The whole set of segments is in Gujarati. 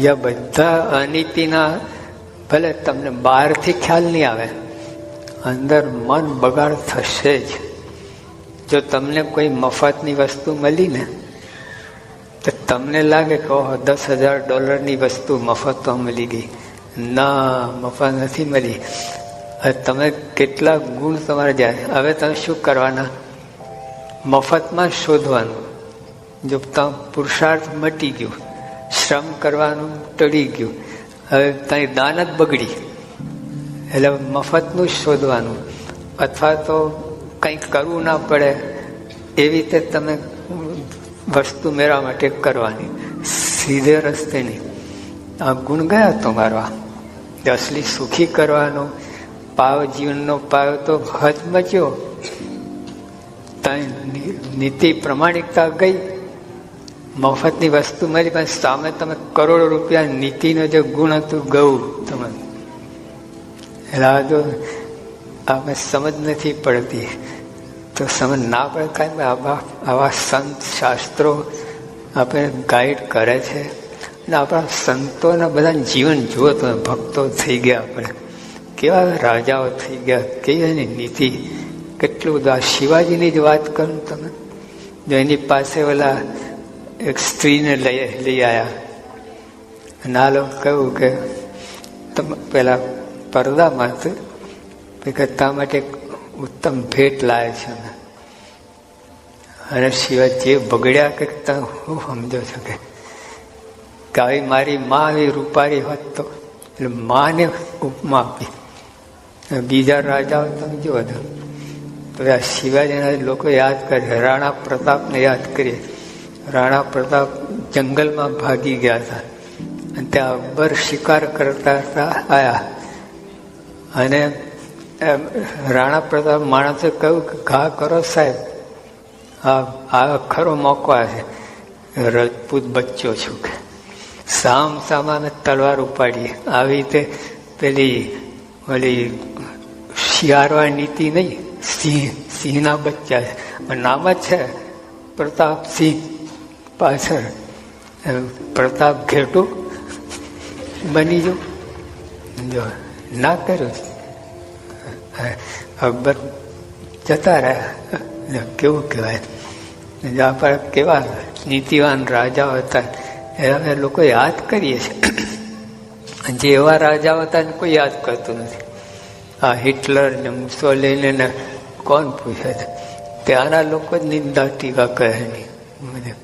જ્યાં બધા અનીતિના, ભલે તમને બહારથી ખ્યાલ નહીં આવે, અંદર મન બગાડ થશે જ. જો તમને કોઈ મફતની વસ્તુ મળી ને, તો તમને લાગે કે ઓહો, દસ હજાર ડોલરની વસ્તુ મફત તો મળી ગઈ. ના, મફત નથી મળી. તમે કેટલા ગુણ તમારે જાય. હવે તમે શું કરવાના? મફતમાં શોધવાનું. જો તમે પુરુષાર્થ મટી ગયું. શ્રમ કરવાનું ટળી ગયું. હવે તારી દાન જ બગડી. એટલે મફતનું જ શોધવાનું. અથવા તો કંઈક કરવું ના પડે. એવી રીતે તમે વસ્તુ મેળવવા માટે કરવાની. સીધે રસ્તે નહીં આ ગુણ ગયા તમારો અસલી સુખી કરવાનો. પાવ જીવનનો પાવ તો હજમચ્યો નીતિ પ્રમાણિકતા ગઈ. મફતની વસ્તુ મળી, પણ સામે તમે કરોડો રૂપિયા નીતિનો જે ગુણ હતું, ગૌ, તમે એટલે જો આપણે સમજ નથી પડતી, તો સમજ ના પડે કાંઈ આવા આવા સંત શાસ્ત્રો આપણે ગાઈડ કરે છે. અને આપણા સંતોના બધા જીવન જુઓ તમે ભક્તો થઈ ગયા આપણે. કેવા રાજાઓ થઈ ગયા, કેવી એની નીતિ, કેટલું બધું આ શિવાજીની જ વાત કરું તમે જો એની પાસે ઓલા એક સ્ત્રીને લઈ લઈ આવ્યા અને આ લોકો કહ્યું કે, તમે પેલા પડદામાં કે તા માટે ઉત્તમ ભેટ લાવે છે અને સિવાય જે બગડ્યા કે તમે હું સમજો છો કે આવી મારી મા આવી રૂપારી હોત તો, એટલે માને ઉપમા આપી. બીજા રાજાઓ તમે જુઓ તો આ શિવાજીના લોકો યાદ કરે રાણા પ્રતાપને યાદ કરીએ. રાણા પ્રતાપ જંગલમાં ભાગી ગયા હતા. અને ત્યાં અકબર શિકાર કરતા હતા આવ્યા અને રાણા પ્રતાપ માણસે કહ્યું કે, ઘા કરો સાહેબ. આ આ ખરો મોકો છે. રજપૂત બચ્ચો છું કે. સામ સામાને તલવાર ઉપાડીએ. આવી રીતે પેલી, ઓલી શિયારવા નીતિ નહીં, સિંહ, સિંહના બચ્ચા છે. નામ જ છે પ્રતાપસિંહ પાછળ પ્રતાપ ઘેટો બની જો ના કર્યું અકબર જતા રહ્યા. કેવું કહેવાય? આપણે કેવા નીતિવાન રાજાઓ હતા એવા લોકો યાદ કરીએ છીએ જે એવા રાજાઓ હતા ને કોઈ યાદ કરતું નથી. આ હિટલર ને મુસોલીને ને કોણ પૂછે છે? ત્યાંના લોકો જ નિંદા ટીકા કહે નહીં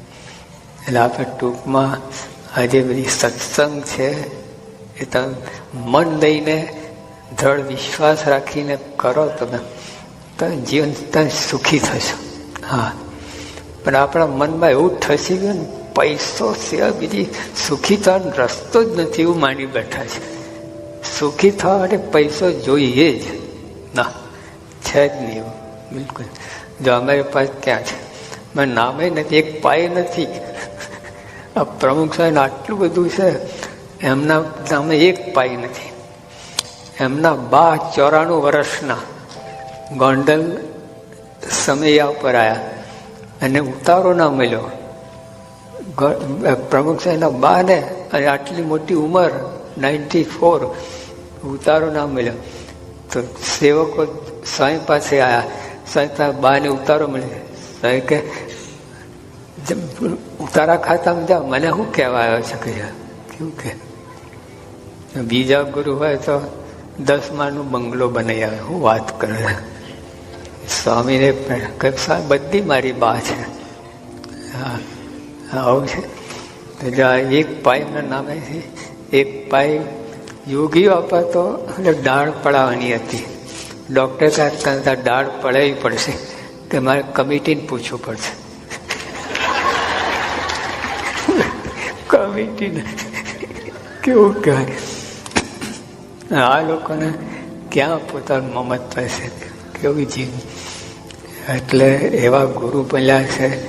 એટલે આપણે ટૂંકમાં આજે બધી સત્સંગ છે, એ તમે મન દઈને દ્રઢ વિશ્વાસ રાખીને કરો તમે, તો જીવન તમે સુખી થશો. હા. પણ આપણા મનમાં એવું થશે ગયું ને પૈસો સિવાય બીજી સુખી થવાનો રસ્તો જ નથી એવું માની બેઠા છે. સુખી થવા માટે પૈસો જોઈએ જ. ના, છે જ નહીં એવું. બિલકુલ. જો અમારી પાસે ક્યાં છે? મને નામે નથી, એક પાય નથી. આ પ્રમુખ સાહેબ આટલું બધું છે, એમના નામે એક પાય નથી. એમના બા ચોરાણું વર્ષના ગોંડલ સમયા ઉપર આવ્યા અને ઉતારો ના મળ્યો. પ્રમુખ સાહેબના બા ને અને આટલી મોટી ઉંમર, નાઇન્ટી ફોર, ઉતારો ના મળ્યો. તો સેવકો સ્વામી પાસે આવ્યા પાસે બાને ઉતારો મળ્યો. સ્વામી કે ઉતારા ખાતામાં જાઓ મને શું કહેવા આવ્યો છે કે કેવું કે? બીજા ગુરુ હોય તો દસ માળનું બંગલો બનાવી આવે, હું વાત કરે સ્વામીને પણ બધી મારી બા છે. હા, આવું છે. તો એક પાઈના છે. એક પાઈ યોગીઓ અપાતો એટલે દાળ પડાવવાની હતી. ડૉક્ટર કહેતા દાળ પડાવવી પડશે. કે મારે કમિટીને પૂછવું પડશે. કમિટીને કેવું કહેવાય? આ લોકોને ક્યાં પોતાનું મમત્વ છે? કેવું જીવ એટલે એવા ગુરુ બન્યા છે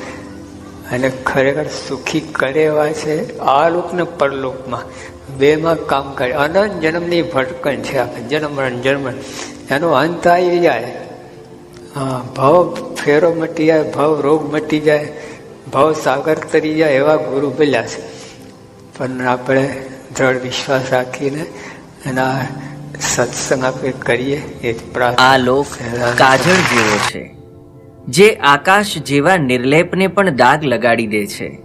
અને ખરેખર સુખી કરે એવા છે આ લોકને પરલોકમાં. બેમાં કામ કરે. અનંત જન્મની ભટકણ છે આપણે જન્મ જન્મ એનો અંત આવી જાય. હા, ભાવ ફેરો મટી જાય, ભાવ રોગ મટી જાય, ભાવ સાગર તરી જાય એવા ગુરુ બન્યા છે. પણ આપણે દ્રઢ વિશ્વાસ રાખીને એના સત્સંગ આપણે કરીએ એ જ આ લોક કાજળ જેવો છે જે આકાશ જેવા નિર્લેપને પણ દાગ લગાડી દે છે.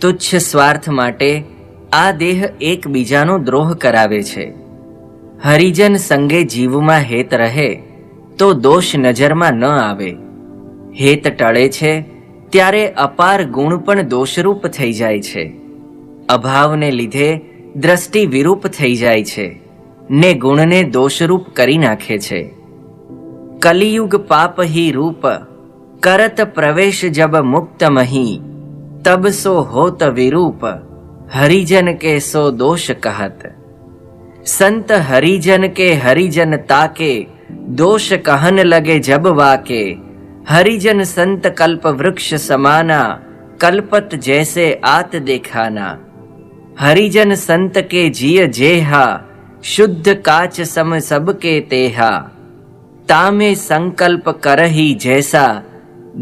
તુચ્છ સ્વાર્થ માટે આ દેહ એકબીજાનો દ્રોહ કરાવે છે. હરિજન સંગે જીવમાં હેત રહે તો દોષ નજરમાં ન આવે. હેત ટળે છે ત્યારે અપાર ગુણ પણ દોષરૂપ થઈ જાય છે. અભાવને લીધે દ્રષ્ટિ વિરૂપ થઈ જાય છે, ને ગુણને દોષરૂપ કરી નાખે છે. કલિયુગ પાપ હિ રૂપ, કરત પ્રવેશ જબ મુક્ત મહી, તબ સો હોત વિરૂપ, હરિજન કે સો દોષ કહત. સંત હરિજન કે હરિજન તાકે, દોષ કહન લગે જબ વાકે, હરિજન સંત કલ્પ વૃક્ષ સમાના, કલ્પત જૈસે આત દેખાના. હરિજન સંત કે જીય જેહા શુદ્ધ કાચ સમ સબકે તેહા તામે સંકલ્પ કરહી જૈસા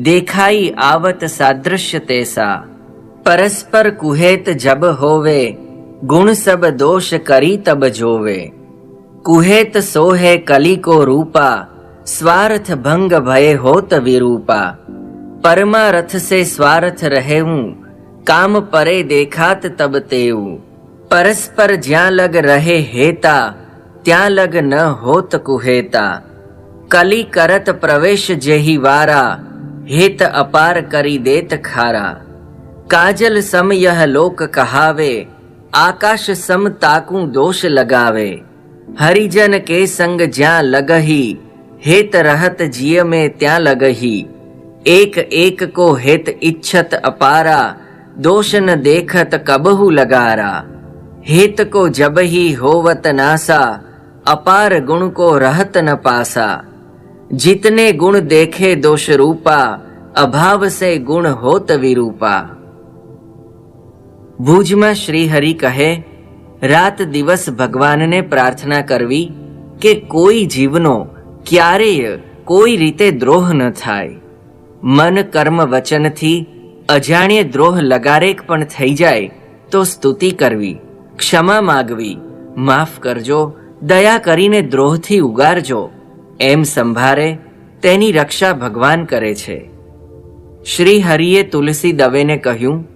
દેખાઈ આવત સાદૃશ્ય તેસા પરસ્પર કુહેત જબ હોવે ગુણ સબ દોષ કરી તબ જોવે કુહેત સોહે કલી કો રૂપા સ્વાર્થ ભંગ ભય હોત વિરૂપા પરમારથ સે સ્વાર્થ રહેવું કામ પરે દેખાત તબ તેવું પરસ્પર જ્યાં લગ રહે હેતા ત્યાં લગ ન હોત કુહેતા કલી કરત પ્રવેશ જેહી વારા હેત અપાર કરી દેત ખારા કાજલ સમ યહ લોક કહાવે આકાશ સમ તાકું દોષ લગાવે હરિજન કે સંગ જ્યાં લગહી હેત રહત જીય में ત્યાં લગહી એક એક को હેત इच्छत अपारा दोष न देखत कबहु लगारा हेत को जब ही होवत नासा अपार गुण को रहत न पासा जितने गुण देखे दोष रूपा अभाव से गुण होत विरूपा ભુજમાં શ્રી હરિ કહે રાત દિવસ ભગવાનને પ્રાર્થના કરવી કે કોઈ જીવનો ક્યારેય કોઈ રીતે દ્રોહ ન થાય મન કર્મ વચનથી અજાણ્ય દ્રોહ લગારેક પણ થઈ જાય, તો સ્તુતિ કરવી, ક્ષમા માગવી, માફ કરજો, દયા કરીને દ્રોહથી ઉગારજો. એમ સંભારે, તેની રક્ષા ભગવાન કરે છે. શ્રી હરિએ તુલસી દવેને કહ્યું,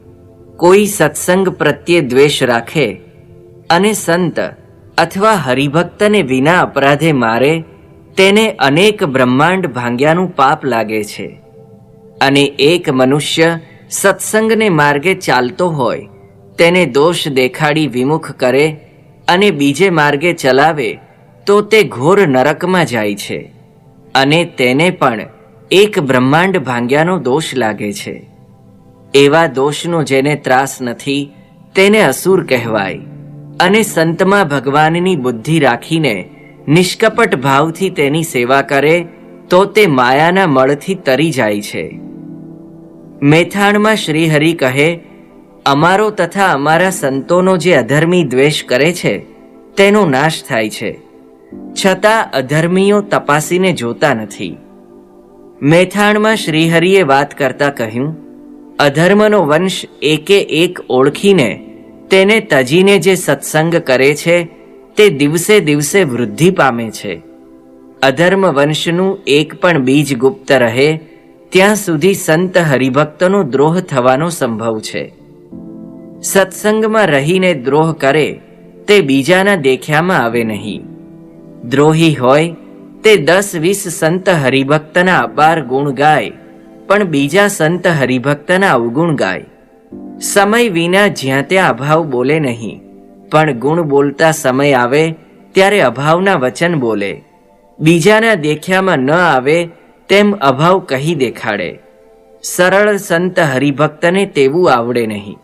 કોઈ સત્સંગ પ્રત્યે દ્વેષ રાખે અને સંત અથવા હરિભક્તને વિના અપરાધે મારે, તેને અનેક બ્રહ્માંડ ભાંગ્યાનું પાપ લાગે છે. અને એક મનુષ્ય સત્સંગને માર્ગે ચાલતો હોય, તેને દોષ દેખાડી વિમુખ કરે અને બીજે માર્ગે ચલાવે, તો તે ઘોર નરકમાં જાય છે. અને તેને પણ એક બ્રહ્માંડ ભાંગ્યાનો દોષ લાગે છે. એવા દોષનો જેને ત્રાસ નથી, તેને અસુર કહેવાય. અને સંતમાં ભગવાનની બુદ્ધિ રાખીને નિષ્કપટ ભાવથી તેની સેવા કરે, તો તે માયાના મળથી તરી જાય છે. મેથાણમાં શ્રીહરિ કહે, અમારો તથા અમારા સંતોનો જે અધર્મી દ્વેષ કરે છે, તેનો નાશ થાય છે. છતાં અધર્મીઓ તપાસીને જોતા નથી. મેથાણમાં શ્રીહરિએ વાત કરતા કહ્યું, અધર્મનો વંશ એકે એક ઓળખીને તેને તજીને જે સત્સંગ કરે છે, તે દિવસે દિવસે વૃદ્ધિ પામે છે. અધર્મ વંશનું એક પણ બીજ ગુપ્ત રહે ત્યાં સુધી સંત હરિભક્તનો દ્રોહ થવાનો સંભવ છે. સત્સંગમાં રહીને દ્રોહ કરે તે બીજાના દેખ્યામાં આવે નહીં. દ્રોહી હોય તે દસ વીસ સંત હરિભક્તના અપાર ગુણ ગાય, પણ બીજા સંત હરિભક્તના અવગુણ ગાય. સમય વિના જ્યાં ત્યાં અભાવ બોલે નહીં, પણ ગુણ બોલતા સમય આવે ત્યારે અભાવના વચન બોલે. બીજાના દેખ્યામાં ન આવે તેમ અભાવ કહી દેખાડે. સરળ સંત હરિભક્તને તેવું આવડે નહીં.